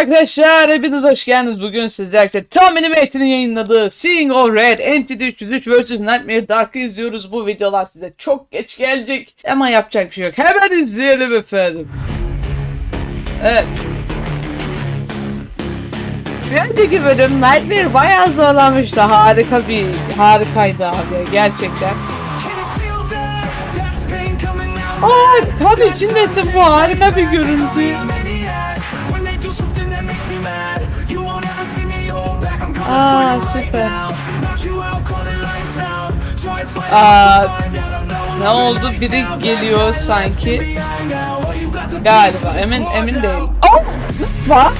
arkadaşlar, hepiniz hoş geldiniz. Bugün sizlerle Tom Animator'ın yayınladığı Seeing All Red Entity 303 vs Nightmare Dark'ı izliyoruz. Bu videolar size çok geç gelecek ama yapacak bir şey yok. Hemen izleyelim efendim. Evet. Bir önceki bölüm Nightmare bayağı zorlanmıştı. Harika bir, harikaydı abi gerçekten. Aa, tabii içindesin bu harika bir görüntü. Aa süper. Aa, ne oldu? Biri geliyor sanki. Galiba. Emin emin değilim. Oh! Var.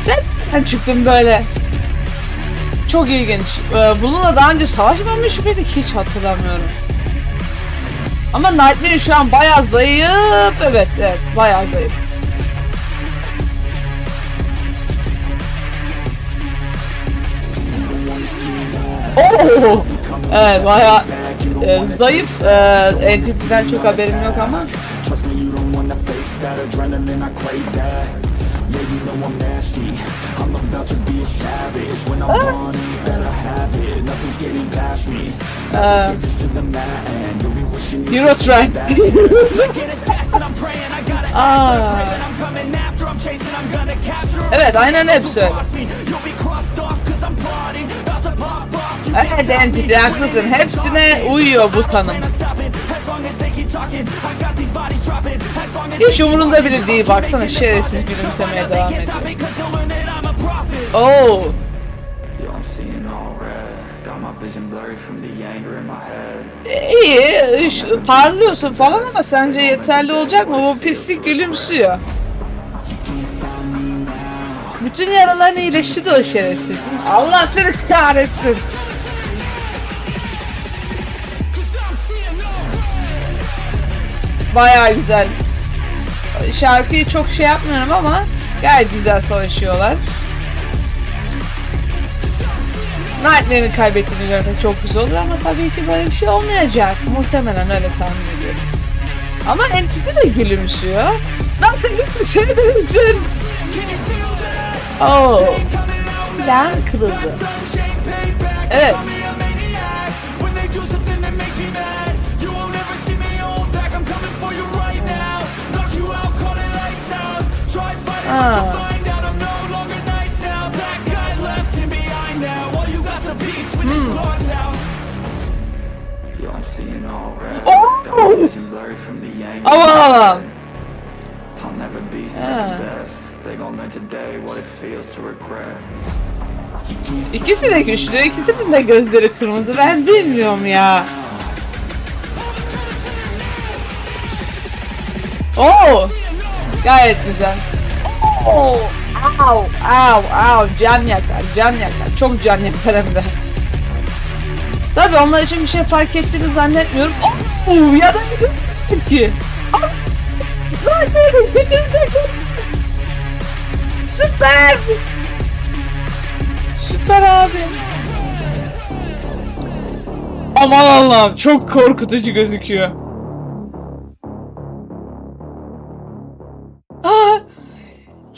Sen nereden çıktın böyle? Çok ilginç. Ee, bununla daha önce savaşmamış mıydık hiç hatırlamıyorum. Ama Nightmare şu an bayağı zayıf. Evet evet bayağı zayıf. Past me. Ee, Just to the mat, and you'll be wishing you Euro gotta Aa. capture. Evet aynen hepsi Evet haklısın. Hepsine uyuyor bu tanım. Hiç umurunda bile değil. Baksana şerefsiz gülümsemeye devam ediyor. head. İyi, parlıyorsun falan ama sence yeterli olacak mı? Bu pislik gülümsüyor. Bütün yaraların iyileşti de o şerefsiz. Allah seni kahretsin. Baya güzel. Şarkıyı çok şey yapmıyorum ama gayet güzel savaşıyorlar. Nightmare'in kaybettiğini görmek çok güzel olur ama tabii ki böyle bir şey olmayacak. Muhtemelen öyle tahmin ediyorum. Ama Entity de gülümsüyor. Nasıl gülümsüyorsun? Oo. Plan kırıldı. Evet. Regret. İkisi de güçlü, ikisinin de gözleri kırmızı. Ben bilmiyorum ya. Oo! Gayet güzel. Oo! Au! Au! Au! Can yakar, can yakar. Çok can yakar hem de. Tabii onlar için bir şey fark ettiğini zannetmiyorum. Oo! Ya da ki. Zaten bütün Süper! Süper abi. Aman Allah'ım çok korkutucu gözüküyor.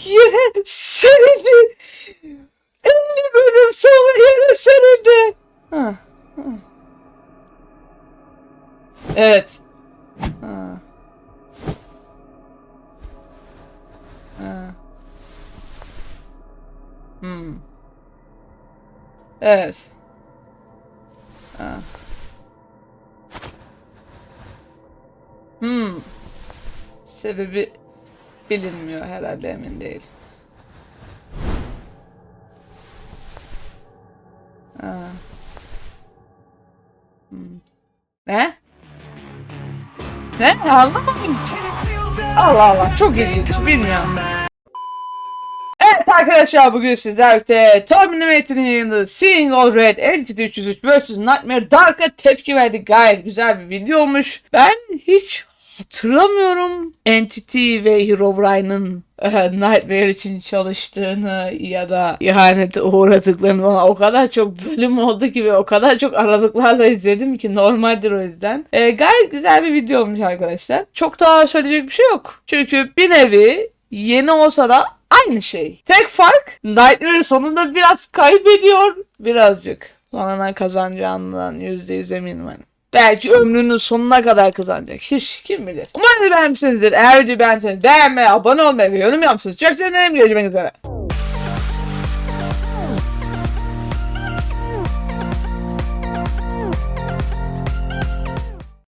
Yere serildi. 50 bölüm sonra yere serildi. Ha, ha. Evet. Ha. Ha. Hmm. Evet. Ha. Hmm. Sebebi bilinmiyor herhalde emin değil. Ha. Hmm. Ne? Ne? Anlamadım. Allah Allah çok ilginç bilmiyorum. Evet arkadaşlar bugün sizlerle birlikte Terminator'ın yayınladığı Seeing All Red Entity 303 vs Nightmare Dark'a tepki verdik. Gayet güzel bir video olmuş. Ben hiç hatırlamıyorum Entity ve Herobrine'ın eh, Nightmare için çalıştığını ya da ihanete uğradıklarını bana o kadar çok bölüm oldu ki ve o kadar çok aralıklarla izledim ki normaldir o yüzden. Eh, gayet güzel bir video olmuş arkadaşlar. Çok daha söyleyecek bir şey yok. Çünkü bir nevi yeni olsa da aynı şey. Tek fark Nightmare sonunda biraz kaybediyor birazcık. Sonradan kazanacağından %100 eminim hani. Belki ömrünün sonuna kadar kazanacak. Hiç kim bilir. Umarım beğenmişsinizdir. Eğer videoyu beğendiyseniz abone olmayı ve yorum yapmışsınız. Çok sevinirim. Görüşmek üzere.